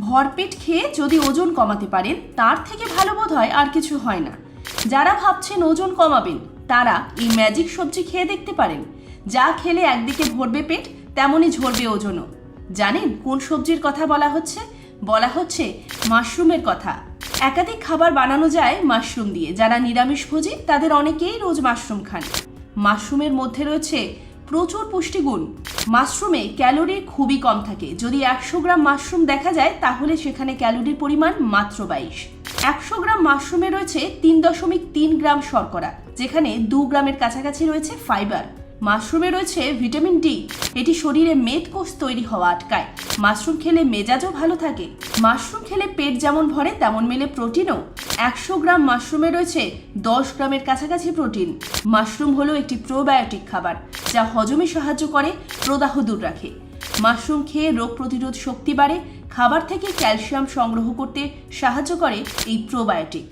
ভরপেট খেয়ে যদি ওজন কমাতে পারেন, তার থেকে ভালো বোধ হয় আর কিছু হয় না। যারা ভাবছেন ওজন কমাবেন, তারা এই ম্যাজিক সবজি খেয়ে দেখতে পারেন। যা খেলে একদিকে ভরবে পেট তেমনই ঝরবে ওজনও। জানেন কোন সবজির কথা বলা হচ্ছে? বলা হচ্ছে মাশরুমের কথা। একাধিক খাবার বানানো যায় মাশরুম দিয়ে। যারা নিরামিষ নিরামিষভোজী, তাদের অনেকেই রোজ মাশরুম খান। মাশরুমের মধ্যে রয়েছে প্রচুর পুষ্টিগুণ। মাশরুমে ক্যালোরি খুবই কম থাকে। যদি একশো গ্রাম মাশরুম দেখা যায়, তাহলে সেখানে ক্যালোরির পরিমাণ মাত্র বাইশ। একশো গ্রাম মাশরুমে রয়েছে তিন দশমিক তিন গ্রাম শর্করা, যেখানে দু গ্রামের কাছাকাছি রয়েছে ফাইবার। মাশরুমে রয়েছে ভিটামিন ডি। এটি শরীরে মেদকোষ তৈরি হওয়া আটকায়। মাশরুম খেলে মেজাজও ভালো থাকে। মাশরুম খেলে পেট যেমন ভরে, তেমন মেলে প্রোটিনও। একশো গ্রাম মাশরুমে রয়েছে দশ গ্রামের কাছাকাছি প্রোটিন। মাশরুম হলো একটি প্রোবায়োটিক খাবার, যা হজমে সাহায্য করে, প্রদাহ দূর রাখে। মাশরুম খেয়ে রোগ প্রতিরোধ শক্তি বাড়ে, খাবার থেকে ক্যালসিয়াম সংগ্রহ করতে সাহায্য করে এই প্রোবায়োটিক।